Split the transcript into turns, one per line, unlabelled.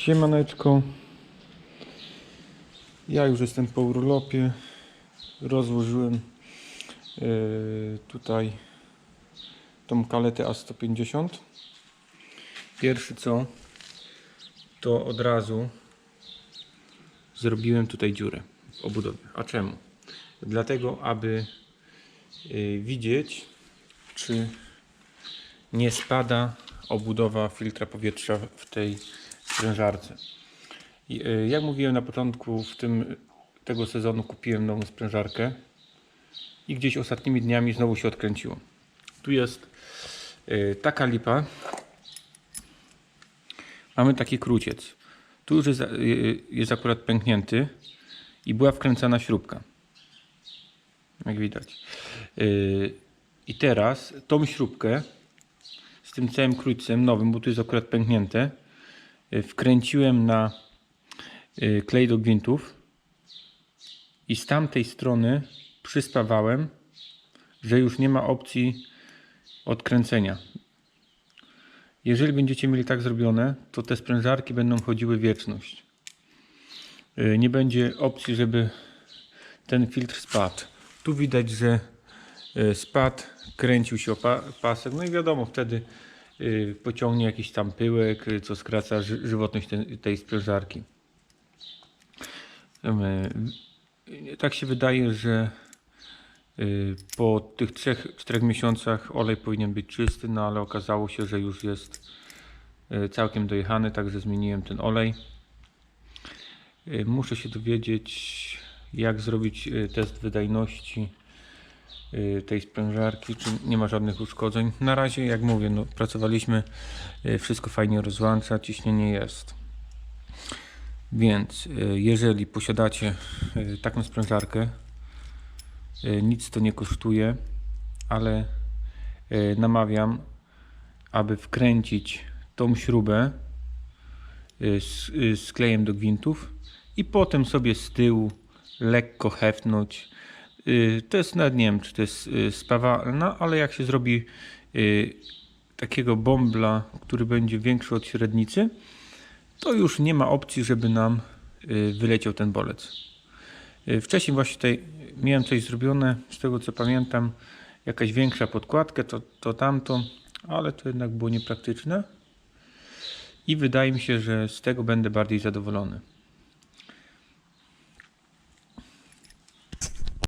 Siemaneczko. Ja już jestem po urlopie. Rozłożyłem yy, tutaj tą kaletę A150. Pierwszy co, to od razu zrobiłem tutaj dziurę w obudowie. A czemu? Dlatego, aby yy, widzieć, czy nie spada obudowa filtra powietrza w tej sprężarce. Y, Jak mówiłem na początku w tym, tego sezonu kupiłem nową sprężarkę i gdzieś ostatnimi dniami znowu się odkręciło. Tu jest y, taka lipa. Mamy taki króciec. Tu już jest, jest akurat pęknięty i była wkręcana śrubka. Jak widać. I teraz tą śrubkę z tym całym krótcem nowym, bo tu jest akurat pęknięte, wkręciłem na y, klej do gwintów i z tamtej strony przyspawałem, że już nie ma opcji odkręcenia. Jeżeli będziecie mieli tak zrobione, to te sprężarki będą chodziły wieczność. Y, Nie będzie opcji, żeby ten filtr spadł. Tu widać, że y, spadł, kręcił się pasek, no i wiadomo, wtedy y, pociągnie jakiś tam pyłek, y, co skraca ży żywotność tej, sprężarki. Y, Tak się wydaje, że y, po tych 3-4 miesiącach olej powinien być czysty, no ale okazało się, że już jest y, całkiem dojechany, także zmieniłem ten olej. Y, Muszę się dowiedzieć, jak zrobić y, test wydajności y, tej sprężarki, czy nie ma żadnych uszkodzeń. Na razie, jak mówię, no, pracowaliśmy, y, wszystko fajnie rozłącza, ciśnienie jest. Więc y, jeżeli posiadacie y, taką sprężarkę, y, nic to nie kosztuje, ale y, namawiam, aby wkręcić tą śrubę y, z, y, z klejem do gwintów i potem sobie z tyłu lekko hefnąć. Y, To jest nawet nie wiem, czy to jest y, spawalna, ale jak się zrobi y, takiego bombla, który będzie większy od średnicy, to już nie ma opcji, żeby nam wyleciał ten bolec. Wcześniej właśnie tutaj miałem coś zrobione, z tego co pamiętam, jakaś większa podkładka, to, to tamto, ale to jednak było niepraktyczne. I wydaje mi się, że z tego będę bardziej zadowolony.